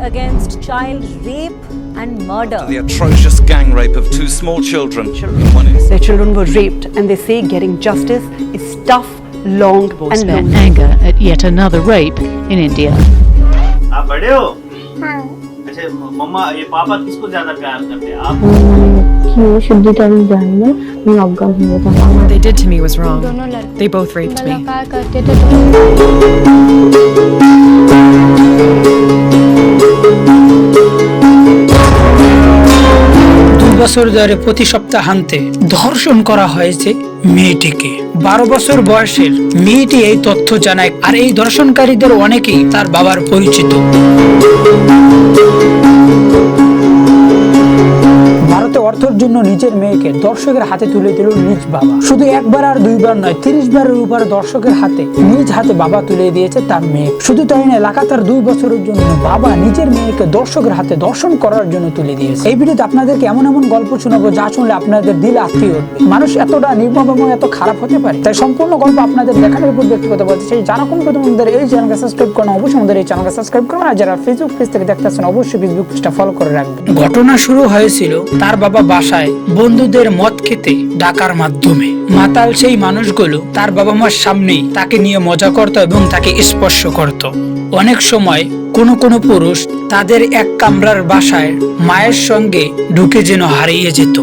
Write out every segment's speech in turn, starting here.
against child rape and murder. The atrocious gang rape of two small children. One in Their children were raped, and they say getting justice is tough, long, and their long. anger at yet another rape in India. आप बड़े हो अच्छा मम्मा ये पापा किसको ज्यादा प्यार करते हैं आप কি শুদ্ধিটা আমি জানি না আমি অজ্ঞান হয়ে যেতাম আমার they did to me was wrong. दोनों लड़के They both raped me. मुलाकात करते थे तो দুই বছর ধরে প্রতি সপ্তাহান্তে ধর্ষণ করা হয়েছে মেয়েটিকে বারো বছর বয়সের মেয়েটি এই তথ্য জানায় আর এই ধর্ষণকারীদের অনেকেই তার বাবার পরিচিত ভারতে অর্থের জন্য নিজের মেয়েকে দর্শকের হাতে তুলে দিল নিজ বাবা। শুধু একবার আর দুইবার নয়, তিরিশ বারের উপর দর্শকের হাতে, নিজ হাতে বাবা তুলে দিয়েছে তার মেয়ে। শুধু তাই নয়, লাগাতার দুই বছরের জন্য বাবা নিজের মেয়েকে দর্শকের হাতে দর্শন করার জন্য তুলে দিয়েছে। এই ভিডিওতে আপনাদেরকে এমন এমন গল্প শোনাবো যা শুনলে আপনাদের দিল আত্মীয় উঠবে মানুষ এতটা নির্মম এবং এত খারাপ হতে পারে, তাই সম্পূর্ণ গল্প আপনাদের দেখানোর উপর ব্যক্তিগত বলতে চাই যারা কোন প্রথম আমাদের এই চ্যানেলকে সাবস্ক্রাইব করেন, অবশ্যই আমাদের এই চ্যানেলকে সাবস্ক্রাইব করবেন আর যারা ফেসবুক পেজ থেকে দেখতেছেন, অবশ্যই ফেসবুক পেজটা ফলো করে রাখবেন। ঘটনা শুরু হয়েছিল তার বাবা বাসায় বন্ধুদের মদ খেতে ডাকার মাধ্যমে। মাতাল সেই মানুষগুলো তার বাবা মার সামনেই তাকে নিয়ে মজা করত এবং তাকে স্পর্শ করত। অনেক সময় কোনো কোনো পুরুষ তাদের এক কামরার বাসায় মায়ের সঙ্গে ঢুকে যেন হারিয়ে যেত।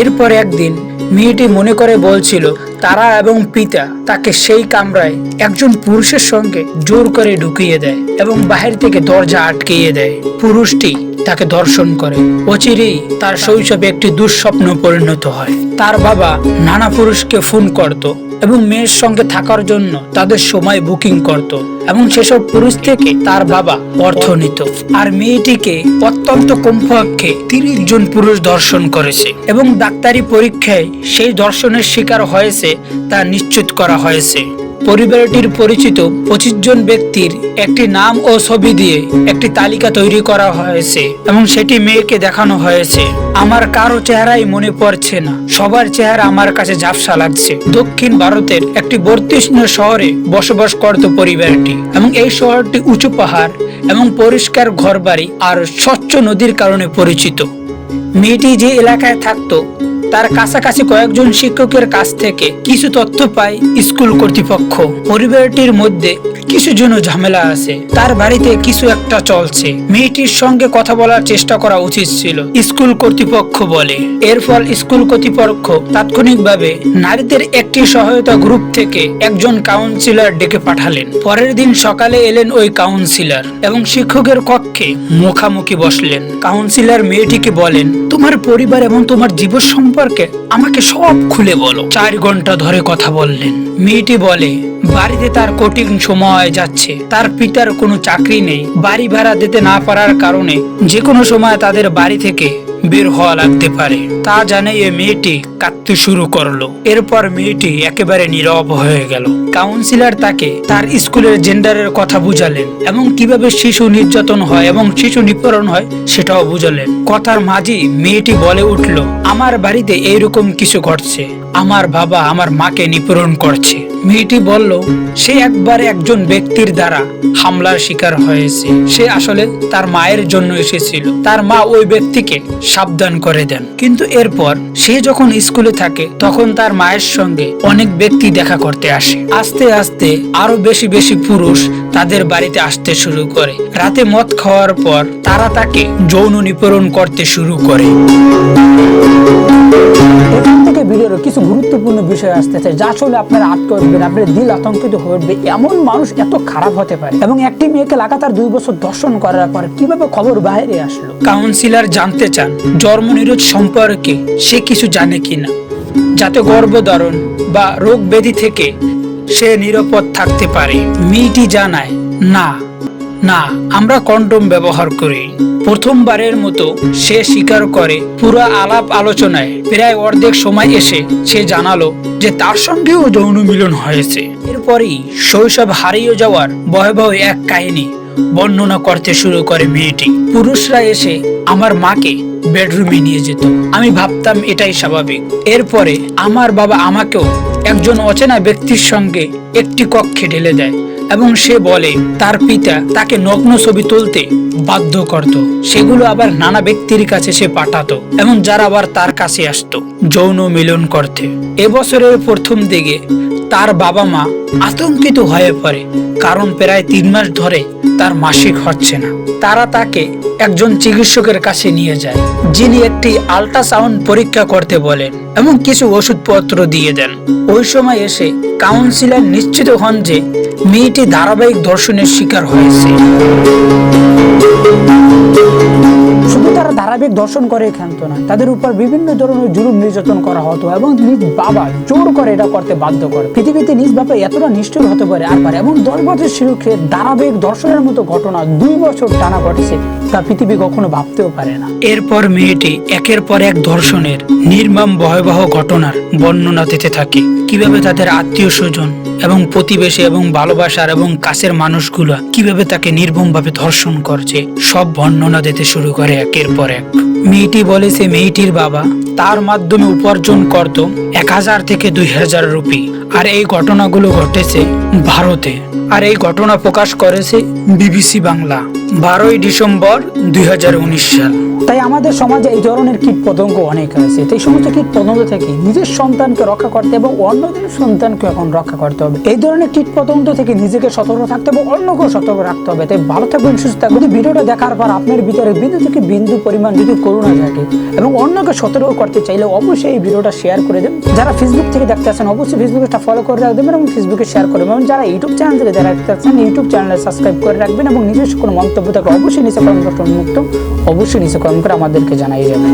এরপর একদিন মেয়েটি মনে করে বলছিল তারা এবং পিতা তাকে সেই কামরায় একজন পুরুষের সঙ্গে জোর করে ঢুকিয়ে দেয় এবং বাহির থেকে দরজা আটকিয়ে দেয়। পুরুষটি তাকে দর্শন করে। অচিরেই তার শৈশবে একটি দুঃস্বপ্ন পরিণত হয়। তার বাবা নানা পুরুষকে ফোন করত। এবং মেয়ের সঙ্গে থাকার জন্য তাদের সময় বুকিং করত এবং সেসব পুরুষ থেকে তার বাবা অর্থ নিত। আর মেয়েটিকে অত্যন্ত কমপক্ষে তিরিশ জন পুরুষ দর্শন করেছে এবং ডাক্তারি পরীক্ষায় সেই দর্শনের শিকার হয়েছে তা নিশ্চিত করা হয়েছে। পরিবারটির পরিচিত পঁচিশ জন ব্যক্তির একটি নাম ও ছবি দিয়ে একটি তালিকা তৈরি করা হয়েছে এবং সেটি মেয়েকে দেখানো হয়েছে। আমার কারও চেহারাই মনে পড়ছে না। সবার চেহারা আমার কাছে ঝাপসা লাগছে। দক্ষিণ ভারতের একটি বর্তিষ্ণ শহরে বসবাস করত পরিবারটি এবং এই শহরটি উঁচু পাহাড় এবং পরিষ্কার ঘরবাড়ি আর স্বচ্ছ নদীর কারণে পরিচিত। মেয়েটি যে এলাকায় থাকতো তার কাছাকাছি কয়েকজন শিক্ষকের কাছ থেকে কিছু তথ্য পায় স্কুল কর্তৃপক্ষ। পরিবারটির মধ্যে কিছু জন ঝামেলা আছে। তার বাড়িতে কিছু একটা চলছে। মেয়েটির সঙ্গে কথা বলার চেষ্টা করা উচিত ছিল, স্কুল কর্তৃপক্ষ বলে। এর ফল স্কুল কর্তৃপক্ষ তাৎক্ষণিকভাবে নারীদের একটি সহায়তা গ্রুপ থেকে একজন কাউন্সিলর ডেকে পাঠালেন। পরের দিন সকালে এলেন ওই কাউন্সিলর এবং শিক্ষকের কক্ষে মুখামুখি বসলেন। কাউন্সিলর মেয়েটিকে বলেন, তোমার পরিবার এবং তোমার জীবন সম্পর্কে আমাকে সব খুলে বলো। চার ঘণ্টা ধরে কথা বললেন। মেয়েটি বলে, বাড়িতে তার কঠিন সময় যাচ্ছে। তার পিতার কোনো চাকরি নেই। বাড়ি ভাড়া দিতে না পারার কারণে যে কোনো সময় তাদের বাড়ি থেকে বের হওয়া লাগতে পারে। তা জানিয়ে মেয়েটি কাঁদতে শুরু করল। এরপর মেয়েটি একেবারে নীরব হয়ে গেল। কাউন্সিলর তাকে তার স্কুলের জেন্ডারের কথা বুঝালেন এবং কীভাবে শিশু নির্যাতন হয় এবং শিশু নিপরণ হয় সেটাও বুঝালেন। কথার মাঝে মেয়েটি বলে উঠল, আমার বাড়িতে এইরকম কিছু ঘটছে। আমার বাবা আমার মাকে নিপীড়ন করছে। মেয়েটি বলল, সে একবার একজন ব্যক্তির দ্বারা হামলার শিকার হয়েছে। সে আসলে তার মায়ের জন্য এসেছিল। তার মা ওই ব্যক্তিকে সাবধান করে দেন। কিন্তু এরপর সে যখন স্কুলে থাকে, তখন তার মায়ের সঙ্গে অনেক ব্যক্তি দেখা করতে আসে। আস্তে আস্তে আরও বেশি বেশি পুরুষ তাদের বাড়িতে আসতে শুরু করে। রাতে মদ খাওয়ার পর তারা তাকে যৌন নিপীড়ন করতে শুরু করে। থেকে ভিডিওর কিছু গুরুত্বপূর্ণ বিষয় আসতে চাই। যা আসলে আপনারা আটকে উঠবেন, আপনার দিল আতঙ্কিত উঠবে। এমন মানুষ এত খারাপ হতে পারে। এবং একটি মেয়েকে লাগাতার দুই বছর দর্শন করার পর কীভাবে খবর বাইরে আসলো? কাউন্সিলর জানতে চান, জন্মনিরোধ সম্পর্কে সে কিছু জানে কিনা। যাতে গর্ভধারণ বা রোগ ব্যাধি থেকে সে নিরাপদ থাকতে পারে। মেয়েটি জানায়, না। না, আমরা কন্ডোম ব্যবহার করি। প্রথমবারের মতো সে স্বীকার করে পুরো আলাপ আলোচনায় প্রায় অর্ধেক সময় এসে সে জানালো যে তার সঙ্গেও যৌন মিলন হয়েছে। এরপরই শৈশব হারিয়ে যাওয়ার ভয়াবহ এক কাহিনী বর্ণনা করতে শুরু করে মেয়েটি। পুরুষরা এসে আমার মাকে বেডরুমে নিয়ে যেত। আমি ভাবতাম এটাই স্বাভাবিক। এরপরে আমার বাবা আমাকেও একজন অচেনা ব্যক্তির সঙ্গে একটি কক্ষে ঢেলে দেয়। এবং সে বলে, তার পিতা তাকে নগ্ন ছবি তুলতে বাধ্য করত। সেগুলো আবার নানা ব্যক্তির কাছে সে পাঠাতো এবং যারা আবার তার কাছে আসতো। যৌন মিলন করতে। এবছরের প্রথম দিকে তার বাবা মা আতঙ্কিত হয়ে পড়ে, কারণ প্রায় তিন মাস ধরে তার মাসিক হচ্ছে না। তারা তাকে একজন চিকিৎসকের কাছে নিয়ে যায়, যিনি একটি আল্ট্রাসাউন্ড পরীক্ষা করতে বলেন এবং কিছু ওষুধপত্র দিয়ে দেন। ওই সময় এসে কাউন্সিলর নিশ্চিত হন যে মেয়েটি ধারাবাহিক দর্শনের শিকার হয়েছে। শুধু তারা ধারাবাহিক দর্শন করে ক্ষান্ত না, তাদের উপর বিভিন্ন ধরনের জুলুম নির্যাতন করা হতো এবং নিজ বাবা জোর করে এটা করতে বাধ্য করে। পৃথিবীতে নিজ বাবা এতটা নিষ্ঠুর হতে পারে আর পারে এবং দশ বছর শিশুকে ধারাবাহিক দর্শনের মতো ঘটনা দুই বছর টানা ঘটেছে তা পৃথিবী কখনো ভাবতেও পারে না। এরপর মেয়েটি একের পর এক ধর্ষণের নির্মম ভয়াবহ ঘটনার বর্ণনা দিতে থাকে। কীভাবে তাদের আত্মীয় স্বজন এবং প্রতিবেশী এবং ভালোবাসার এবং কাছের মানুষগুলো কীভাবে তাকে নির্মমভাবে ধর্ষণ করছে, সব বর্ণনা দিতে শুরু করে একের পর এক। মেয়েটি বলেছে মেয়েটির বাবা। তার মাধ্যমে উপার্জন করত এক হাজার থেকে দুই হাজার রুপি। আর এই ঘটনাগুলো ঘটেছে ভারতে। আর এই ঘটনা প্রকাশ করেছে বিবিসি বাংলা, বারোই ডিসেম্বর দুই হাজার উনিশ সাল। তাই আমাদের সমাজে এই ধরনের কীট পতঙ্গ অনেক আছে। তাই সমস্ত কীট পতঙ্গ থেকে নিজের সন্তানকে রক্ষা করতে এবং অন্যদের সন্তানকে এখন রক্ষা করতে হবে। এই ধরনের কীট পতঙ্গ থেকে নিজেকে সতর্ক থাকতে হবে, অন্যকেও সতর্ক রাখতে হবে। তাই ভালো থাকবেন, সুস্থ থাকবেন। ভিডিওটা দেখার পর আপনার ভিতরে বিন্দু থেকে বিন্দু পরিমাণ যদি করুণা থাকে এবং অন্যকে সতর্ক করতে চাইলে অবশ্যই এই ভিডিওটা শেয়ার করে দেবেন। যারা ফেসবুক থেকে দেখতে আসেন, অবশ্যই ফেসবুকটা ফলো করে রাখবেন এবং ফেসবুকে শেয়ার করবেন এবং যারা ইউটিউব চ্যানেল থেকে যারা দেখতে ইউটিউব চ্যানেলে সাবস্ক্রাইব করে রাখবেন এবং নিজস্ব কোনো মন্তব্য থাকলে অবশ্যই নিচে কমেন্ট মুক্ত অবশ্যই নিচে কমেন্ট করে আমাদেরকে জানাই যাবেন।